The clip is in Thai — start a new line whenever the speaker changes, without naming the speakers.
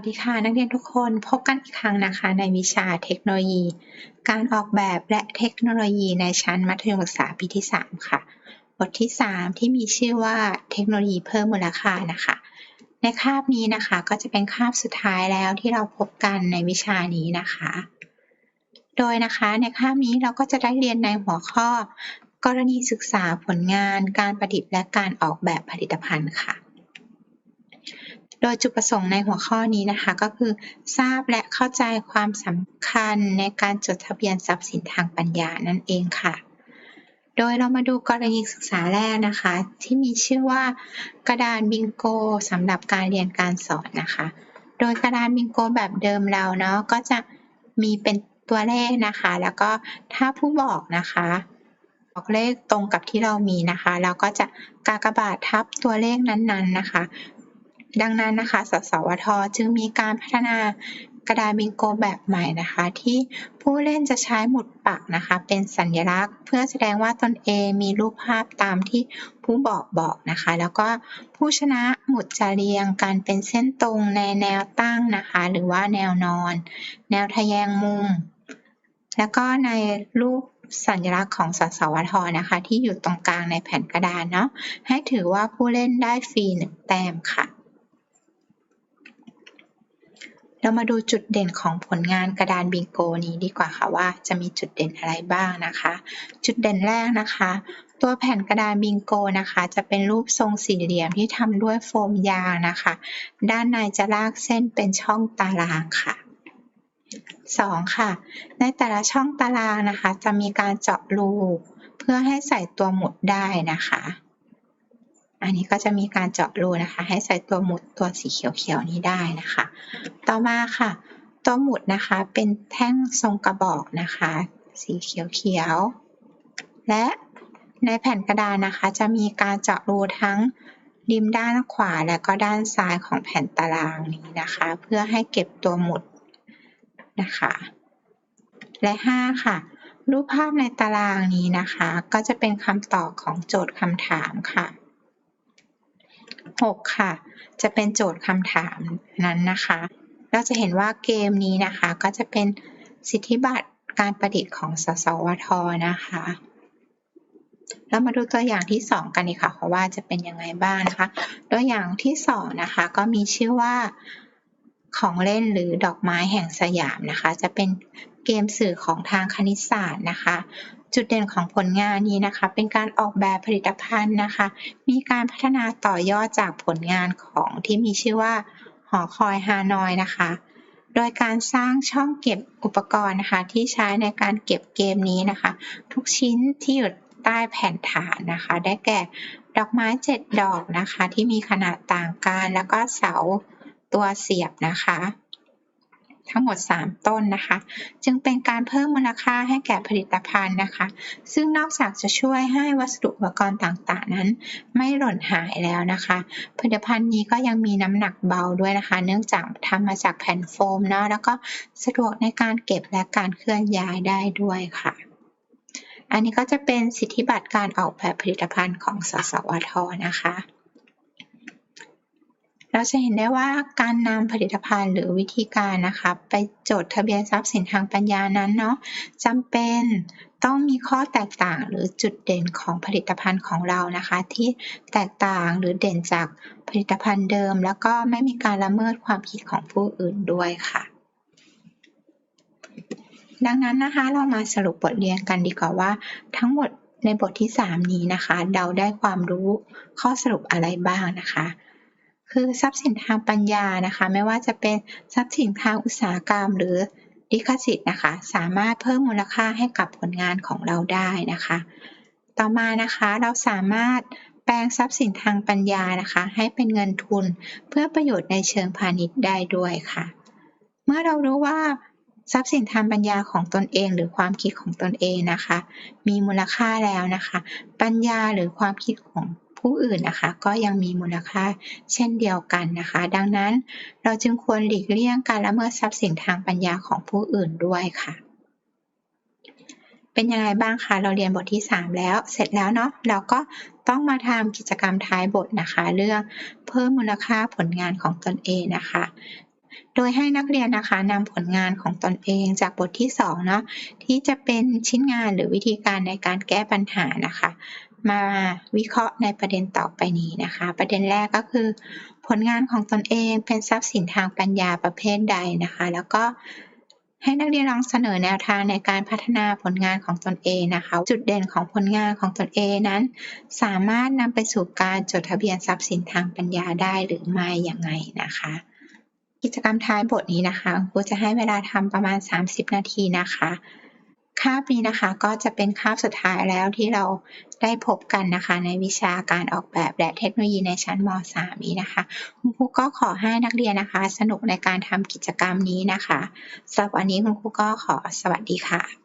สวัสดีค่ะนักเรียนทุกคนพบกันอีกครั้งนะคะ ในวิชาเทคโนโลยี การออกแบบและเทคโนโลยีในชั้นมัธยมศึกษาปีที่ 3 ค่ะ บทที่ 3 ที่มีชื่อว่าเทคโนโลยีเพิ่มมูลค่านะคะ ในคาบนี้นะคะก็จะเป็นคาบสุดท้ายแล้วที่เราพบกันในวิชานี้นะคะ โดยนะคะในคาบนี้เราก็จะได้เรียนในหัวข้อ กรณีศึกษาผลงาน การประดิษฐ์และการออกแบบผลิตภัณฑ์ค่ะ โดยจุดประสงค์ในหัวข้อนี้นะคะก็คือ ทราบและเข้าใจความสำคัญในการจดทะเบียนทรัพย์สินทางปัญญานั่นเองค่ะ โดยเรามาดูกรณีศึกษาแรกนะคะ ที่มีชื่อว่ากระดานบิงโกสำหรับการเรียนการสอนนะคะ โดยกระดานบิงโกแบบเดิมเราเนาะก็จะมีเป็นตัวเลขนะคะ แล้วก็ถ้าผู้บอกนะคะบอกเลขตรงกับที่เรามีนะคะ เราก็จะกากบาททับตัวเลขนั้นๆนะคะ ดังนั้นนะคะ สสวท จึงมีการพัฒนากระดานบิงโกแบบใหม่นะคะ ที่ผู้เล่นจะใช้หมุดปักนะคะ เป็นสัญลักษณ์ เพื่อแสดงว่าตนเองมีรูปภาพตามที่ผู้บอกบอกนะคะ แล้วก็ผู้ชนะหมุดจะเรียงกันเป็นเส้นตรงในแนวตั้งนะคะ หรือว่าแนวนอน แนวทะแยงมุม แล้วก็ในรูปสัญลักษณ์ของสสวทนะคะ ที่อยู่ตรงกลางในแผ่นกระดานเนาะให้ถือว่าผู้เล่นได้ฟรีหนึ่งแต้มค่ะ เรามาดูจุดเด่นของผลงานกระดานบิงโกนี้ดีกว่าค่ะว่าจะมีจุดเด่นอะไรบ้างนะคะ จุดเด่นแรกนะคะ ตัวแผ่นกระดานบิงโกนะคะ จะเป็นรูปทรงสี่เหลี่ยมที่ทำด้วยโฟมยางนะคะ ด้านในจะลากเส้นเป็นช่องตารางค่ะ 2. ค่ะ ในแต่ละช่องตารางนะคะ จะมีการเจาะรูเพื่อให้ใส่ตัวหมุดได้นะคะ อันนี้ก็จะมีการเจาะรูนะคะ ให้ใส่ตัวหมุดตัวสีเขียวๆนี้ได้นะคะ ต่อมาค่ะ ตัวหมุดนะคะเป็นแท่งทรงกระบอกนะคะ สีเขียวๆและในแผ่นกระดานนะคะ จะมีการเจาะรูทั้งริมด้านขวาและก็ด้านซ้ายของแผ่นตารางนี้นะคะ เพื่อให้เก็บตัวหมุดนะคะ และ 5 ค่ะ รูปภาพในตารางนี้นะคะ ก็จะเป็นคำตอบของโจทย์คำถามค่ะ 6 ค่ะ จะเป็นโจทย์คำถามนั้นนะคะ เราจะเห็นว่าเกมนี้นะคะ ก็จะเป็นสิทธิบัตรการประดิษฐ์ของสสวทนะคะ เรามาดูตัวอย่างที่ 2 กันดีค่ะเพราะว่าจะเป็นยังไงบ้างนะคะ ตัวอย่างที่ 2 นะคะ ก็มีชื่อว่า ของเล่นหรือดอกไม้แห่งสยามนะคะ จะเป็นเกมสื่อของทางคณิตศาสตร์นะคะ จุดเด่นของผลงานนี้นะคะ เป็นการออกแบบผลิตภัณฑ์นะคะ มีการพัฒนาต่อยอดจากผลงานของที่มีชื่อว่าหอคอยฮานอยนะคะ โดยการสร้างช่องเก็บอุปกรณ์นะคะ ที่ใช้ในการเก็บเกมนี้นะคะ ทุกชิ้นที่อยู่ใต้แผ่นฐานนะคะ ได้แก่ดอกไม้ 7 ดอกนะคะ ที่มีขนาดต่างกันแล้วก็เสา ตัวเสียบนะคะ ทั้งหมด 3 ต้นนะคะ จึงเป็นการเพิ่มมูลค่าให้แก่ผลิตภัณฑ์นะคะ ซึ่งนอกจากจะช่วยให้วัสดุอุปกรณ์ต่างๆ นั้น ไม่หล่นหายแล้วนะคะ ผลิตภัณฑ์นี้ก็ยังมีน้ำหนักเบาด้วยนะคะ เนื่องจากทำมาจากแผ่นโฟมเนาะแล้วก็สะดวกในการเก็บและการเคลื่อนย้ายได้ด้วยค่ะอันนี้ก็จะเป็นสิทธิบัตรการออกแบบผลิตภัณฑ์ของสสวทนะคะ เราจะเห็นได้ว่าการนำผลิตภัณฑ์หรือวิธีการนะคะไปจดทะเบียนทรัพย์สินทางปัญญานั้นเนาะจำเป็นต้องมีข้อแตกต่างหรือจุดเด่นของผลิตภัณฑ์ของเรานะคะ ที่แตกต่างหรือเด่นจากผลิตภัณฑ์เดิม แล้วก็ไม่มีการละเมิดความคิดของผู้อื่นด้วยค่ะ ดังนั้นนะคะเรามาสรุปบทเรียนกันดีกว่าว่า ทั้งหมดในบทที่ 3 นี้นะคะ เราได้ความรู้ข้อสรุปอะไรบ้างนะคะ คือทรัพย์สินทางปัญญานะคะ ไม่ว่าจะเป็นทรัพย์สินทางอุตสาหกรรม หรือลิขสิทธิ์นะคะ สามารถเพิ่มมูลค่าให้กับผลงานของเราได้นะคะ ต่อมานะคะเราสามารถแปลงทรัพย์สินทางปัญญานะคะ ให้เป็นเงินทุนเพื่อประโยชน์ในเชิงพาณิชย์ได้ด้วยค่ะ เมื่อเรารู้ว่าทรัพย์สินทางปัญญาของตนเอง หรือความคิดของตนเองนะคะ มีมูลค่าแล้วนะคะ ปัญญาหรือความคิดของ ผู้อื่นนะคะ ก็ยังมีมูลค่าเช่นเดียวกันนะคะ ดังนั้นเราจึงควรหลีกเลี่ยงการละเมิดทรัพย์สินทางปัญญาของผู้อื่นด้วยค่ะ เป็นยังไงบ้างคะเราเรียนบทที่ 3 แล้วเสร็จแล้วเนาะเราก็ต้องมาทำกิจกรรมท้ายบทนะคะ เรื่องเพิ่มมูลค่าผลงานของตนเองนะคะโดยให้นักเรียนนะคะนำผลงานของตนเองจากบทที่สองเนาะที่จะเป็นชิ้นงานหรือวิธีการในการแก้ปัญหานะคะ มาวิเคราะห์ในประเด็นต่อไปนี้นะคะ ประเด็นแรกก็คือ ผลงานของตนเองเป็นทรัพย์สินทางปัญญาประเภทใดนะคะ แล้วก็ให้นักเรียนลองเสนอแนวทางในการพัฒนาผลงานของตนเองนะคะ จุดเด่นของผลงานของตนเองนั้น สามารถนำไปสู่การจดทะเบียนทรัพย์สินทางปัญญาได้หรือไม่อย่างไรนะคะ กิจกรรมท้ายบทนี้นะคะครูจะให้เวลาทำประมาณ 30 นาทีนะคะ คาบนี้นะคะ ก็จะเป็นคาบสุดท้ายแล้วที่เราได้พบกันนะคะ ในวิชาการออกแบบและเทคโนโลยีในชั้นม .3 นี้นะคะคุณครูก็ขอให้นักเรียนนะคะ สนุกในการทำกิจกรรมนี้นะคะสำหรับวันนี้คุณครูก็ขอสวัสดีค่ะ